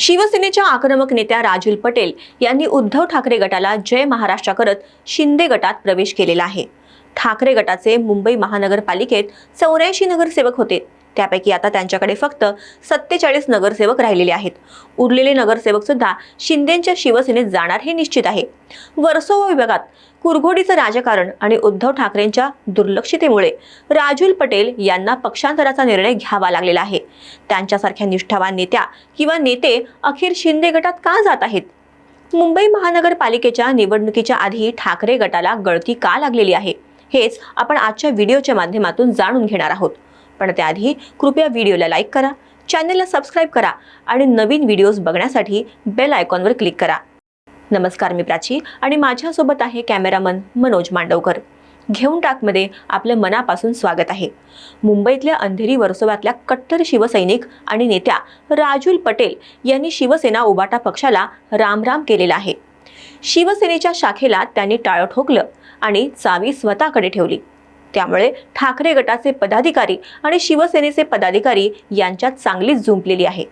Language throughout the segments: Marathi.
शिवसेनेच्या आक्रमक नेत्या राजूल पटेल यांनी उद्धव ठाकरे गटाला जय महाराष्ट्र करत शिंदे गटात प्रवेश केलेला आहे. ठाकरे गटाचे मुंबई महानगरपालिकेत चौऱ्याऐंशी नगरसेवक होते. त्यापैकी आता त्यांच्याकडे फक्त सत्तेचाळीस नगरसेवक राहिलेले आहेत. उरलेले नगरसेवक सुद्धा शिंदेच्या शिवसेनेत जाणार हे निश्चित आहे. वर्सोवा विभागात कुरघोडीचं राजकारण आणि उद्धव ठाकरेंच्या दुर्लक्षितेमुळे राजुल पटेल यांना पक्षांतराचा निर्णय घ्यावा लागलेला आहे. त्यांच्यासारख्या निष्ठावान नेत्या किंवा नेते अखेर शिंदे गटात का जात आहेत? मुंबई महानगरपालिकेच्या निवडणुकीच्या आधी ठाकरे गटाला गळती का लागलेली आहे? हेच आपण आजच्या व्हिडिओच्या माध्यमातून जाणून घेणार आहोत. पण त्याआधी कृपया व्हिडिओला लाईक करा चॅनलला सबस्क्राईब करा आणि नवीन व्हिडिओज बघण्यासाठी बेल आयकॉनवर क्लिक करा. नमस्कार मी प्राची आणि माझ्यासोबत आहे कॅमेरामन मनोज मांडवकर. घेऊन टाकमध्ये आपल्या मनापासून स्वागत आहे. मुंबईतल्या अंधेरी वर्सोव्यातल्या कट्टर शिवसैनिक आणि नेत्या राजुल पटेल यांनी शिवसेना उबाटा पक्षाला रामराम केलेला आहे. शिवसेनेच्या शाखेला त्यांनी टाळं ठोकलं आणि चावी स्वतःकडे ठेवली. त्यामुळे ठाकरे गटाचे पदाधिकारी आणि शिवसेनेचे पदाधिकारी यांच्यात चांगलीच झुंपलेली आहे.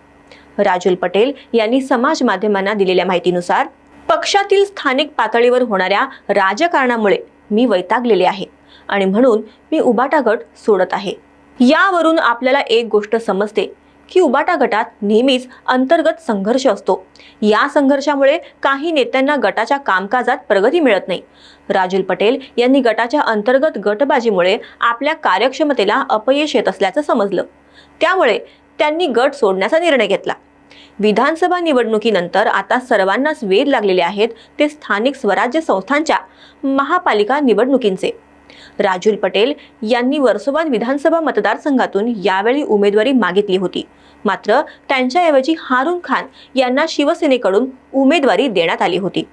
राजुल पटेल यांनी समाज माध्यमांना दिलेल्या माहितीनुसार पक्षातील स्थानिक पातळीवर होणाऱ्या राजकारणामुळे मी वैतागलेले आहे आणि म्हणून मी उबाटा गट सोडत आहे. यावरून आपल्याला एक गोष्ट समजते की उबाटा गटात नेहमीच अंतर्गत संघर्ष असतो. या संघर्षामुळे काही नेत्यांना गटाच्या कामकाजात प्रगती मिळत नाही. राजुल पटेल यांनी गटाच्या अंतर्गत गटबाजीमुळे आपल्या कार्यक्षमतेला अपयश येत असल्याचं समजलं. त्यामुळे त्यांनी गट सोडण्याचा निर्णय घेतला. विधानसभा निवडणुकीनंतर आता सर्वांनाच वेध लागलेले आहेत ते स्थानिक स्वराज्य संस्थांच्या महापालिका निवडणुकींचे. राजूल पटेल यांनी वर्सोवान विधानसभा मतदारसंघातून यावेळी उमेदवारी मागितली होती. मात्र त्यांच्याऐवजी हारून खान यांना शिवसेनेकडून उमेदवारी देण्यात आली होती.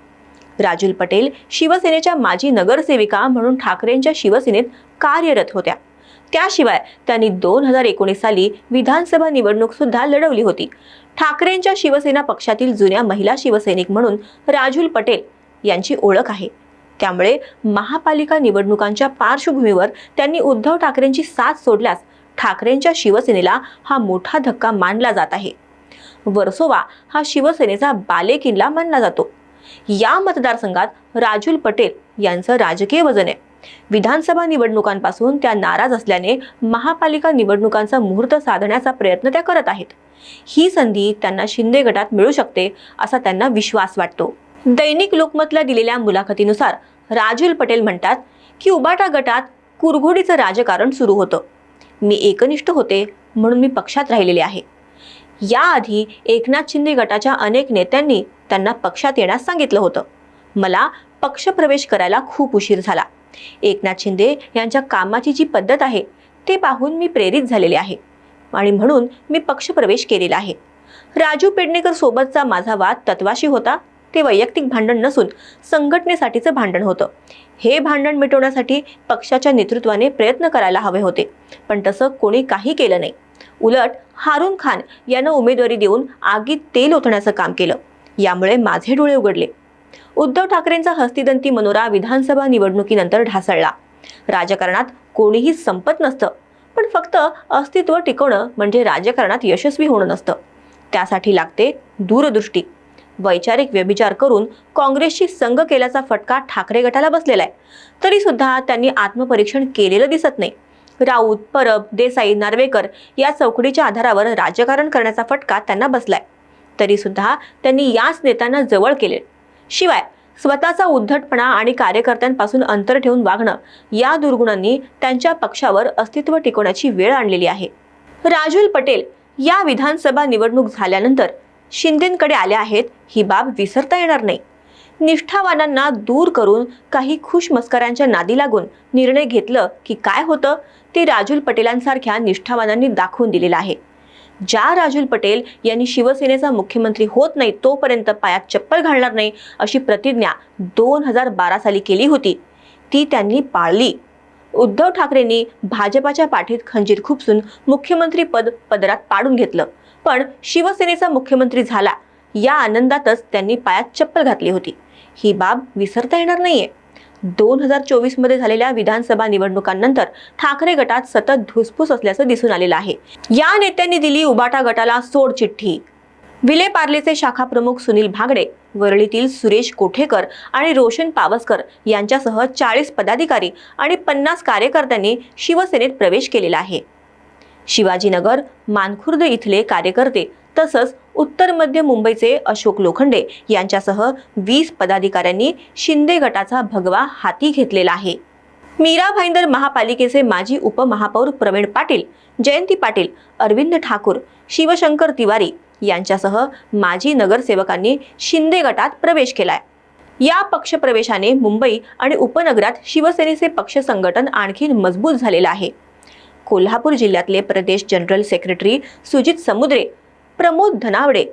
राजूल पटेल शिवसेनेच्या माजी नगरसेविका म्हणून ठाकरेंच्या शिवसेनेत कार्यरत होत्या. त्याशिवाय त्यांनी दोन हजार एकोणीस साली विधानसभा निवडणूक सुद्धा लढवली होती. ठाकरेंच्या शिवसेना पक्षातील जुन्या महिला शिवसैनिक म्हणून राजूल पटेल यांची ओळख आहे. त्यामुळे महापालिका निवडणुकांच्या पार्श्वभूमीवर त्यांनी उद्धव ठाकरेंची साथ सोडल्यास ठाकरेंच्या शिवसेनेला हा मोठा धक्का मानला जात आहे. वर्सोवा हा शिवसेनेचा बालेकिल्ला मानला जातो. या मतदारसंघात राजुल पटेल यांचं राजकीय वजन आहे. विधानसभा निवडणुकांपासून त्या नाराज असल्याने महापालिका निवडणुकांचा मुहूर्त साधण्याचा प्रयत्न त्या करत आहेत. ही संधी त्यांना शिंदे गटात मिळू शकते असा त्यांना विश्वास वाटतो. दैनिक लोकमतला दिलेल्या मुलाखतीनुसार राजुल पटेल म्हणतात की उबाटा गटात कुरघोडीचं राजकारण सुरू होतं. मी एकनिष्ठ होते म्हणून मी पक्षात राहिलेले आहे. याआधी एकनाथ शिंदे गटाच्या अनेक नेत्यांनी त्यांना पक्षात येण्यास सांगितलं होतं. मला पक्षप्रवेश करायला खूप उशीर झाला. एकनाथ शिंदे यांच्या कामाची जी पद्धत आहे ते पाहून मी प्रेरित झालेले आहे आणि म्हणून मी पक्षप्रवेश केलेला आहे. राजू पेडणेकर सोबतचा माझा वाद तत्वाशी होता. ते वैयक्तिक भांडण नसून संघटनेसाठीचं भांडण होतं. हे भांडण मिटवण्यासाठी पक्षाच्या नेतृत्वाने प्रयत्न करायला हवे होते पण तसं कोणी काही केलं नाही. उलट हारून खान यांना उमेदवारी देऊन आगीत तेल ओतण्याचं काम केलं. यामुळे माझे डोळे उघडले. उद्धव ठाकरेंचा हस्तिदंती मनोरा विधानसभा निवडणुकीनंतर ढासळला. राजकारणात कोणीही संपत नसतं पण फक्त अस्तित्व टिकवणं म्हणजे राजकारणात यशस्वी होणं नसतं. त्यासाठी लागते दूरदृष्टी. वैचारिक व्यभिचार करून काँग्रेसशी संघ केल्याचा फटका ठाकरे गटाला बसलेला आहे. तरी सुद्धा त्यांनी आत्मपरीक्षण केलेलं दिसत नाही. राऊत परब देसाई नार्वेकर या चौकडीच्या आधारावर राजकारण करण्याचा फटका त्यांना बसलाय. तरी सुद्धा त्यांनी याच नेत्यांना जवळ केले. शिवाय स्वतःचा उद्धटपणा आणि कार्यकर्त्यांपासून अंतर ठेवून वागणं या दुर्गुणांनी त्यांच्या पक्षावर अस्तित्व टिकवण्याची वेळ आणलेली आहे. राजुल पटेल या विधानसभा निवडणूक झाल्यानंतर शिंदेकडे आले आहेत ही बाब विसरता येणार नाही. निष्ठावानांना दूर करून काही खुश मस्करांच्या नादी लागून निर्णय घेतलं की काय होतं ते राजूल पटेलांसारख्या निष्ठावानांनी दाखवून दिलेलं आहे. ज्या राजूल पटेल यांनी शिवसेनेचा मुख्यमंत्री होत नाही तोपर्यंत पायात चप्पल घालणार नाही अशी प्रतिज्ञा दोन हजार बारा साली केली होती. ती त्यांनी पाळली. उद्धव ठाकरेंनी भाजपाच्या पाठीत खंजीर खुपसून मुख्यमंत्री पद पदरात पाडून घेतलं. पण शिवसेनेचा मुख्यमंत्री झाला. या आनंदातच त्यांनी पायात चप्पल घातली होती. ही बाब विसरता येणार नाहीये. दोन हजार चोवीसमध्ये झालेल्या विधानसभा निवडणुकांनंतर ठाकरे गटात सतत धुसफूस असल्याचं दिसून आलेलं आहे. या नेत्यांनी दिली उबाटा गटाला सोड चिठ्ठी. विले पार्लेचे शाखा प्रमुख सुनील भागडे वरळीतील सुरेश कोठेकर आणि रोशन पावसकर यांच्यासह चाळीस पदाधिकारी आणि पन्नास कार्यकर्त्यांनी शिवसेनेत प्रवेश केलेला आहे. शिवाजीनगर मानखुर्द इथले कार्यकर्ते तसंच उत्तर मध्य मुंबईचे अशोक लोखंडे यांच्यासह वीस पदाधिकाऱ्यांनी शिंदे गटाचा भगवा हाती घेतलेला आहे. मीरा भाईंदर महापालिकेचे माजी उपमहापौर प्रवीण पाटील जयंती पाटील अरविंद ठाकूर शिवशंकर तिवारी यांच्यासह माजी नगरसेवकांनी शिंदे गटात प्रवेश केलाय. या पक्षप्रवेशाने मुंबई आणि उपनगरात शिवसेनेचे पक्ष संघटन आणखी मजबूत झालेलं आहे. कोल्हापूर जिल्ह्यातले प्रदेश जनरल सेक्रेटरी सुजित समुद्रे प्रमोद धनावडे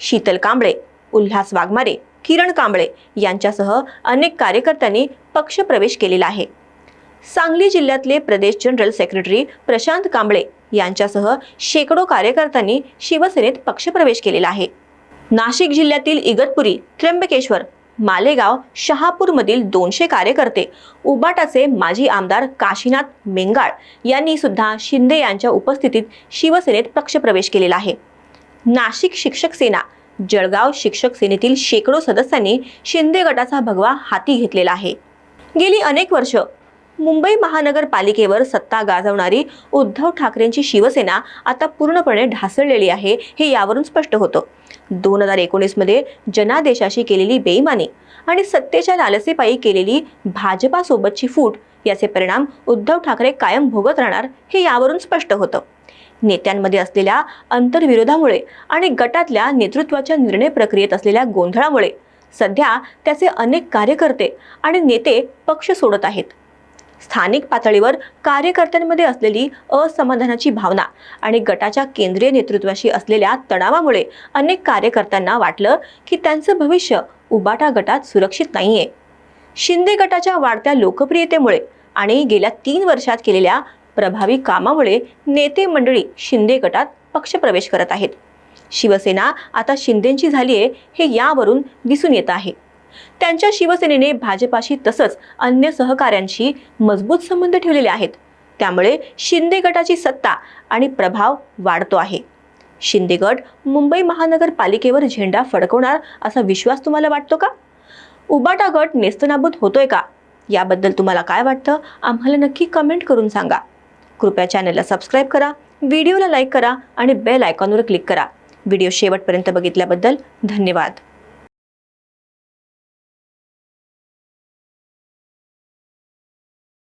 शीतल कांबळे उल्हास वाघमारे किरण कांबळे यांच्यासह अनेक कार्यकर्त्यांनी पक्षप्रवेश केलेला आहे. सांगली जिल्ह्यातले प्रदेश जनरल सेक्रेटरी प्रशांत कांबळे यांच्यासह शेकडो कार्यकर्त्यांनी शिवसेनेत पक्षप्रवेश केलेला आहे. नाशिक जिल्ह्यातील इगतपुरी त्र्यंबकेश्वर मालेगाव शहापूरमधील दोनशे कार्यकर्ते उबाटाचे माजी आमदार काशीनाथ मेंगाळ यांनी सुद्धा शिंदे यांच्या उपस्थितीत शिवसेनेत पक्षप्रवेश केलेला आहे. नाशिक शिक्षक सेना जळगाव शिक्षक सेनेतील शेकडो सदस्यांनी शिंदे गटाचा भगवा हाती घेतलेला आहे. गेली अनेक वर्ष मुंबई महानगरपालिकेवर सत्ता गाजवणारी उद्धव ठाकरेंची शिवसेना आता पूर्णपणे ढासळलेली आहे हे यावरून स्पष्ट होतं. दोन हजार एकोणीसमध्ये जनादेशाशी केलेली बेईमानी आणि सत्तेच्या लालसेपायी केलेली भाजपासोबतची फूट याचे परिणाम उद्धव ठाकरे कायम भोगत राहणार हे यावरून स्पष्ट होतं. नेत्यांमध्ये असलेल्या अंतर्विरोधामुळे आणि गटातल्या नेतृत्वाच्या निर्णय प्रक्रियेत असलेल्या गोंधळामुळे सध्या त्याचे अनेक कार्यकर्ते आणि नेते पक्ष सोडत आहेत. स्थानिक पातळीवर कार्यकर्त्यांमध्ये असलेली असमाधानाची भावना आणि गटाच्या केंद्रीय नेतृत्वाशी असलेल्या तणावामुळे अनेक कार्यकर्त्यांना वाटलं की त्यांचं भविष्य उबाटा गटात सुरक्षित नाहीये. शिंदे गटाच्या वाढत्या लोकप्रियतेमुळे आणि गेल्या तीन वर्षात केलेल्या प्रभावी कामामुळे नेते मंडळी शिंदे गटात पक्षप्रवेश करत आहेत. शिवसेना आता शिंदेंची झाली आहे हे यावरून दिसून येत आहे. त्यांच्या शिवसेनेने भाजपाशी तसंच अन्य सहकाऱ्यांशी मजबूत संबंध ठेवलेले आहेत. त्यामुळे शिंदे गटाची सत्ता आणि प्रभाव वाढतो आहे. शिंदे गट मुंबई महानगरपालिकेवर झेंडा फडकवणार असा विश्वास तुम्हाला वाटतो का? उबाटा गट नेस्तनाबूत होतोय का? याबद्दल तुम्हाला काय वाटतं? आम्हाला नक्की कमेंट करून सांगा. कृपया चॅनलला सबस्क्राईब करा व्हिडिओला लाईक करा आणि बेल आयकॉनवर क्लिक करा. व्हिडिओ शेवटपर्यंत बघितल्याबद्दल धन्यवाद.